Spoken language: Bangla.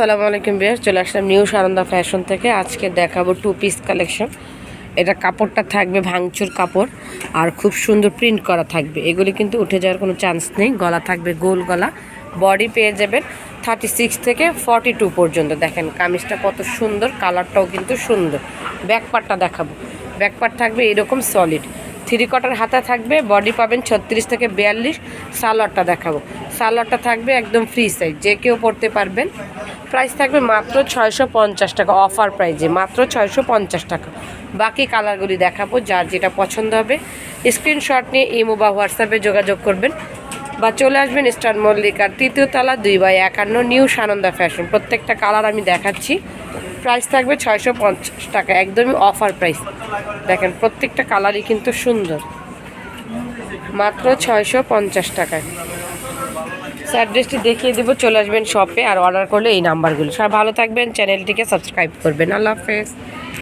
আসসালামু আলাইকুম বিয়ার চলে আসলাম নিউ সানন্দা ফ্যাশন থেকে। আজকে দেখাবো টু পিস কালেকশন এটা কাপড়টা থাকবে ভাঙচুর কাপড়, আর খুব সুন্দর প্রিন্ট করা থাকবে। এগুলি কিন্তু উঠে যাওয়ার কোনো চান্স নেই। গলা থাকবে গোল গলা। বডি পেয়ে যাবেন থার্টি সিক্স থেকে ফর্টি টু পর্যন্ত। দেখেন, কামিজটা কত সুন্দর কালারটাও কিন্তু সুন্দর। ব্যাকপারটা দেখাবো। ব্যাকপার থাকবে এরকম সলিড থ্রি কটার হাতা থাকবে বডি পাবেন ছত্রিশ থেকে বিয়াল্লিশ, সালোয়ারটা দেখাবো। সালোয়ারটা থাকবে একদম ফ্রি সাইজ যে কেউ পড়তে পারবেন। প্রাইস থাকবে মাত্র ছয়শো পঞ্চাশ টাকা অফার প্রাইজে মাত্র ছয়শো পঞ্চাশ টাকা। বাকি কালারগুলি দেখাবো, যার যেটা পছন্দ হবে। স্ক্রিনশট নিয়ে ইমো বা হোয়াটসঅ্যাপে যোগাযোগ করবেন। বা চলে আসবেন স্টার মল্লিকার তৃতীয় তলা দুই বাই একান্ন নিউ সানন্দা ফ্যাশন প্রত্যেকটা কালার আমি দেখাচ্ছি। প্রাইস থাকবে ছয়শো পঞ্চাশ টাকা, একদমই অফার প্রাইস দেখেন, প্রত্যেকটা কালারই কিন্তু সুন্দর। মাত্র ছয়শো পঞ্চাশ টাকায়। অ্যাড্রেসটি দেখিয়ে দেবো, চলে আসবেন শপে আর অর্ডার করলে এই নাম্বারগুলো সবাই ভালো থাকবেন চ্যানেলটিকে সাবস্ক্রাইব করবেন। আল্লাহ হাফেজ।